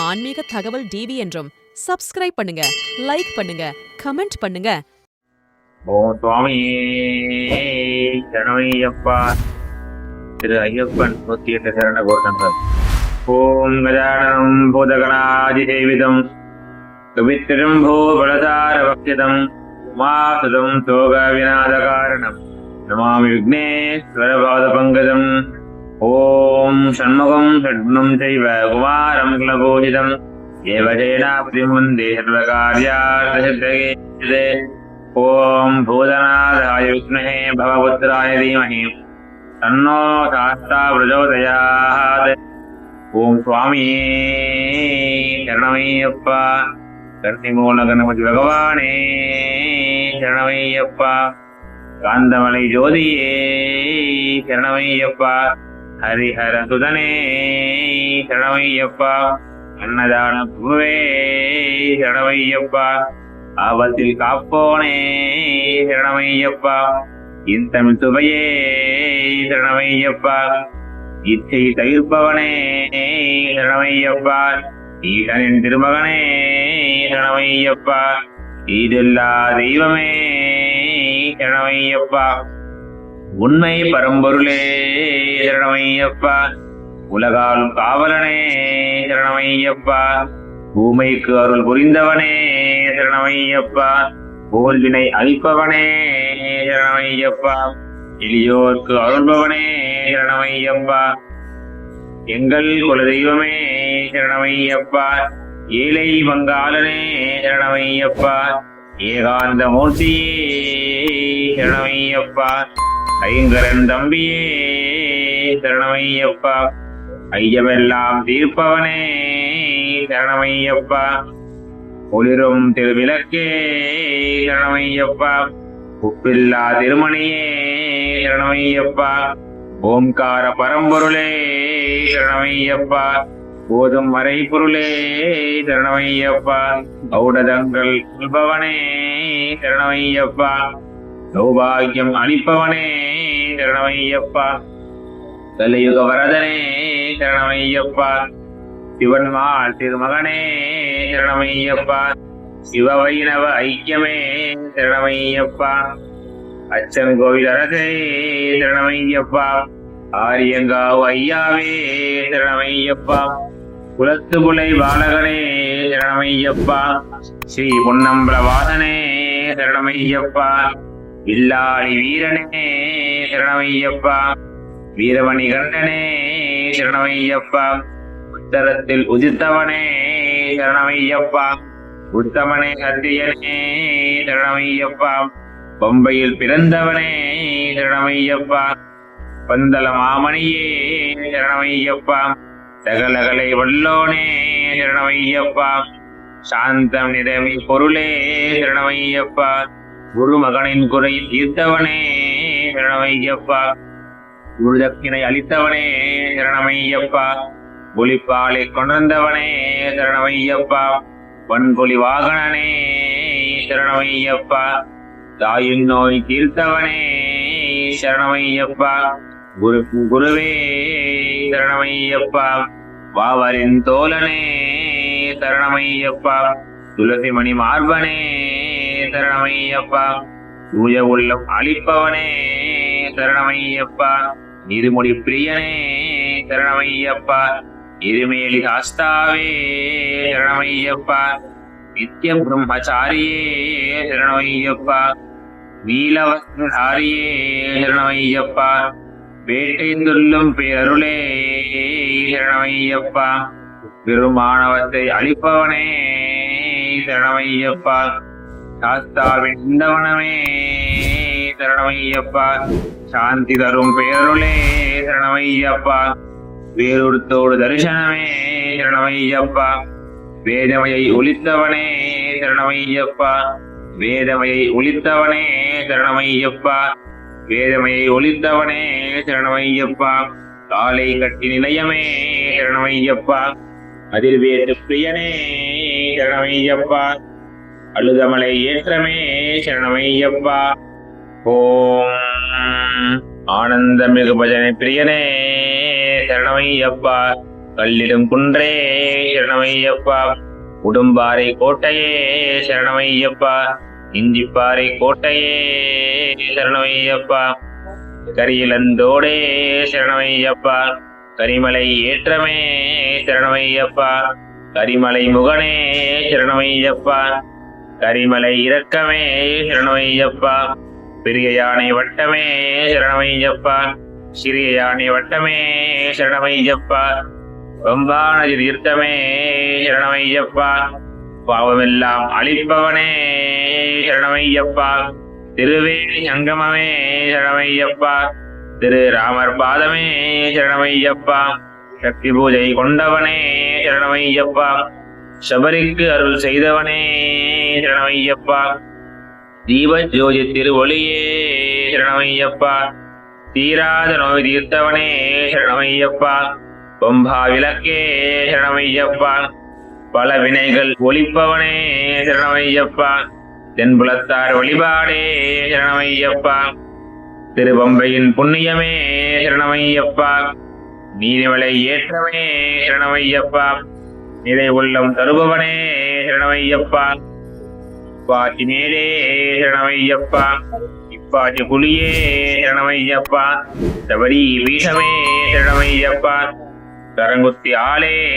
ஆன்மீக தகவல் டிவி என்றும் சப்ஸ்கிரைப் பண்ணுங்க லைக் பண்ணுங்க கமெண்ட் பண்ணுங்க. ஓம் சுவாமி. சரணமையப்பா திரு ஐயப்பன் நூத்தி எட்டு சரண கோர்த்தங்கள் ஓம் கஜானனம் பூதகணாதிசேவிதம் கவித்திரும் பூபலதார பக்திதம் உமாசுதம் சோக விநாத காரணம் நமாமி விக்னேஸ்வர பாத பங்கஜம் ஓம் ஷண்முகம் ஷட்குணம் செய்வ குமாரம் குலபூஜிதம் ஏவஜேனாபதிம் வந்தே சர்வகார்யார்த்தசித்தகே ॐ भूतनाथाय विद्महे भवपुत्राय धीमहि तन्नो शास्ता प्रचोदयात् ॐ स्वामी शरणमय्यप्पा கன்னிமூலகணபதி பகவானே சரணமையப்பா காந்தமலை ஜோதியே சரணமையப்பா ஹரிஹர சுதனே சரணமையப்பா அன்னதான குருவே சரணமையப்பா ஆபத்தில் காப்போனே சரணமையப்பா இன்தமிழ் சுவையே சரணமையப்பா இச்சை தவிர்ப்பவனே சரணமையப்பா ஈசனின் திருமகனே சரணமையப்பா ஈடில்லா தெய்வமே சரணமையப்பா உண்மை பரம்பொருளே சரணமையப்பா உலகாலும் காவலனே சரணமையப்பா பூமைக்கு அருள் புரிந்தவனே சரணமையப்பா போல்வினை அழிப்பவனே சரணமையப்பா எளியோர்க்கு அருள்பவனே சரணமையப்பா எங்கள் குலதெய்வமே சரணமையப்பா ஏழை பங்காளனே சரணமையப்பா ஏகாந்த மூர்த்தியே சரணமையப்பா ஐங்கரன் தம்பியே சரணமையப்பா ஐயமெல்லாம் தீர்ப்பவனே சரணமையப்பா ஒளிரும் திருவிளக்கே சரணமையப்பா உப்பில்லா திருமணியே சரணமையப்பா ஓம்கார பரம்பொருளே சரணமையப்பா போதும் வரை பொருளே சரணமையப்பா ஔடதங்கள் சொல்பவனே சரணமையப்பா சௌபாகியம் அளிப்பவனே சரணமையப்பா கலியுக வரதனே சரணமையப்பா சிவன்மாள் திருமகனே சரணமையப்பா. சிவ வைணவ ஐக்கியமே சரணமையப்பா. அச்சன் கோவில் அரசே சரணமையப்பா. ஆரியங்காவு ஐயாவே சரணமையப்பா. குலத்து புலை பாலகனே சரணமையப்பா. ஸ்ரீ பொன்னம்பல வாசனே சரணமையப்பா. வில்லாளி வீரனே சரணமையப்பா. வீரமணி கண்டனே சரணமையப்பா. உத்தரத்தில் உதித்தவனே சரணமையப்பா. உத்தமனே சத்தியனே சரணமையப்பா. பொம்பையில் பிறந்தவனே சரணமையப்பா. பந்தல மாமணியே சரணமையப்பா. தகலகலை வல்லோனே சரணமையப்பா. சாந்தம் நிறமி பொருளே சரணமையப்பா. குருமகனின் குறை தீர்த்தவனே சரணமையப்பா. குருதக்கினை அளித்தவனே சரணமையப்பா. ஒளிப்பாலை கொணர்ந்தவனே சரணமையப்பா. வன்கொலி வாகனனே சரணமையப்பா. தாயின் நோய் தீர்த்தவனே சரணமையப்பா. குரு குருவே சரணமையப்பா. வாவரின் தோழனே சரணமையப்பா. துளசிமணி மார்பனே சரணமையப்பா. தூய உள்ளம் அளிப்பவனே சரணமையப்பா. இருமொழி பிரியனே சரணமையப்பா. இருமேலி சாஸ்தாவே சரணமையப்பா. நித்யம் பிரம்மச்சாரியே சரணமையப்பா. நீலவஸ்திரதாரியே சரணமையப்பா. வேட்டை வேட்டைந்துள்ளும் பேரருளே சரணமையப்பா. பெருமானவத்தை அழிப்பவனே சரணமையப்பா. சாஸ்தாவின் இந்தவனமே சரணமையப்பா. சாந்தி தரும் பேருளே சரணமையப்பா. வேறொருத்தோடு தரிசனமே சரணமையப்பா. வேதமையை ஒளித்தவனே சரணமையப்பா. வேதமையை ஒளித்தவனே சரணமையப்பா. வேதமையை ஒளித்தவனே சரணமையப்பா. காலை கட்டி நிலையமே சரணமையப்பா. அதில் வேறு பிரியனே சரணமையப்பா. அழுதமலை ஏற்றமே சரணமையப்பா. ஓம். ஆனந்தமிகு பஜனை பிரியனே சரணமையப்பா. கல்லிடும் குன்றே சரணமையப்பா. உடும்பாறை கோட்டையே சரணமையப்பா. இஞ்சிப்பாறை கோட்டையே சரணமையப்பா. கரியிலந்தோடே சரணமையப்பா. கரிமலை ஏற்றமே சரணமையப்பா. கரிமலை முகனே சரணமையப்பா. கரிமலை இரக்கமே சரணமையப்பா. பெரிய யானை வட்டமே சரணமையப்பா சிறிய யானை வட்டமே சரணமையப்பா பம்பானதி தீர்த்தமே சரணமையப்பா பாவமெல்லாம் அழிப்பவனே சரணமையப்பா திருவேணி சங்கமமே சரணமையப்பா திரு ராமர் பாதமே சரணமையப்பா சக்தி பூஜை கொண்டவனே சரணமையப்பா சபரிக்கு அருள் செய்தவனே சரணமையப்பா தீப ஜோதி திருவொளியே சரணமையப்பா. தீராத நோய் தீர்த்தவனே சரணமையப்பா. பொம்பா விளக்கே சரணமையப்பா. பல வினைகள் ஒழிப்பவனே சரணமையப்பா. தென்புலத்தார் வழிபாடே சரணமையப்பா. திருபம்பையின் புண்ணியமே சரணமையப்பா. நீதிமலை ஏற்றவனே சரணமையப்பா. நிறை உள்ளம் தருபவனே சரணமையப்பா. இப்பாச்சி மேலே சரணமையப்பா. இப்பாச்சி புலியே சரணமையப்பா. சபரி வீசமே சரணமையப்பா. கரங்குத்தி ஆளே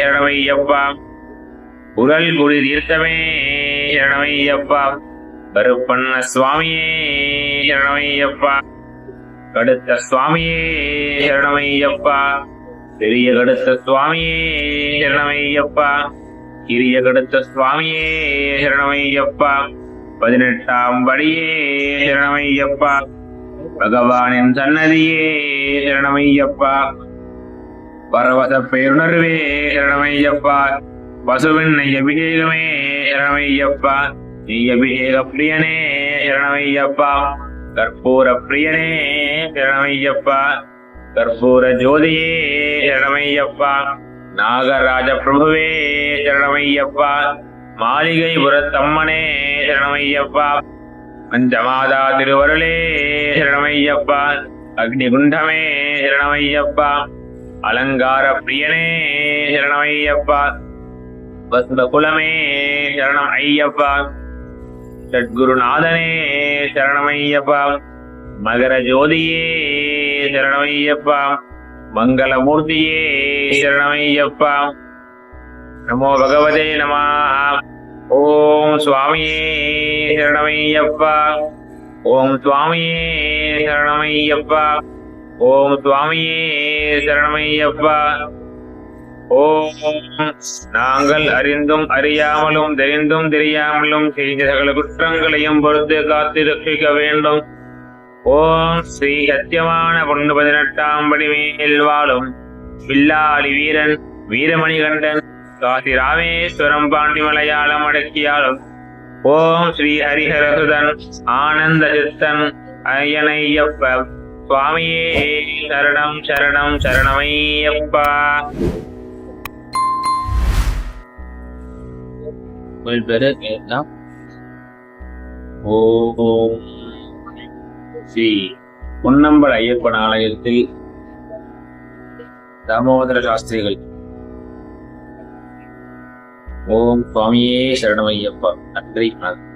சரணமையப்பா. குரல் குடி தீர்த்தமே சரணமையப்பா. கருப்பண்ண சுவாமியே சரணமையப்பா. கடுத்த சுவாமியே சரணமையப்பா. பெரிய கடுத்த சுவாமியே சரணமையப்பா. கிரிய கடுத்த சுவாமியே ஹிரணமையப்பா பதினெட்டாம் படியே ஹிரணமையப்பா பகவானின் சன்னதியே ஹிரணமையப்பா பரவச பேருணர்வே ஹிரணமையப்பா பசுவின் நெய் அபிஷேகமே ஹிரணமையப்பா நெய் அபிஷேக பிரியனே ஹிரணமையப்பா கற்பூர பிரியனே ஹிரணமையப்பா கற்பூர ஜோதியே ஹிரணமையப்பா நாகராஜ பிரபுவே சரணமையப்பா. மாளிகை புறத்தம்மனே சரணமையப்பா. பஞ்சமாதா திருவருளே சரணமையப்பா. அக்னிகுண்டமே சரணமையப்பா. அலங்கார பிரியனே சரணமையப்பா. வசுத குலமே சரணம் ஐயப்பா சத்குருநாதனே சரணமையப்பா. மகர ஜோதியே சரணமையப்பா. மங்களமூர்த்தியே சரணமையப்பா நமோ பகவதே நமா. ஓம் சுவாமியே சரணமையப்பா ஓம் சுவாமியே சரணமையப்பா ஓம் சுவாமியே சரணமையப்பா ஓம். நாங்கள் அறிந்தும் அறியாமலும் தெரிந்தும் தெரியாமலும் செய்த சகல குற்றங்களையும் பொறுத்து காத்து ரட்சிக்க வேண்டும். ஓம் ஸ்ரீ சத்தியமான பொண்ணு பதினெட்டாம் படி மேல் வாழும் வில்லாளி வீரன் வீரமணிகண்டன் காசி ராமேஸ்வரம் பாண்டி மலையாளம் அடக்கியாலும் ஓம் ஸ்ரீ ஹரிஹரசுதன் ஆனந்த சித்தன் அயனையப்ப சுவாமியே சரணம் சரணம் சரணமையப்பா. உங்கள் பேரு ஓம் ஸ்ரீ பொன்னம்பல ஐயப்பன் ஆலயத்தில் தாமோதர சாஸ்திரிகள். ஓம் சுவாமியே சரணமையப்பா. நன்றி வணக்கம்.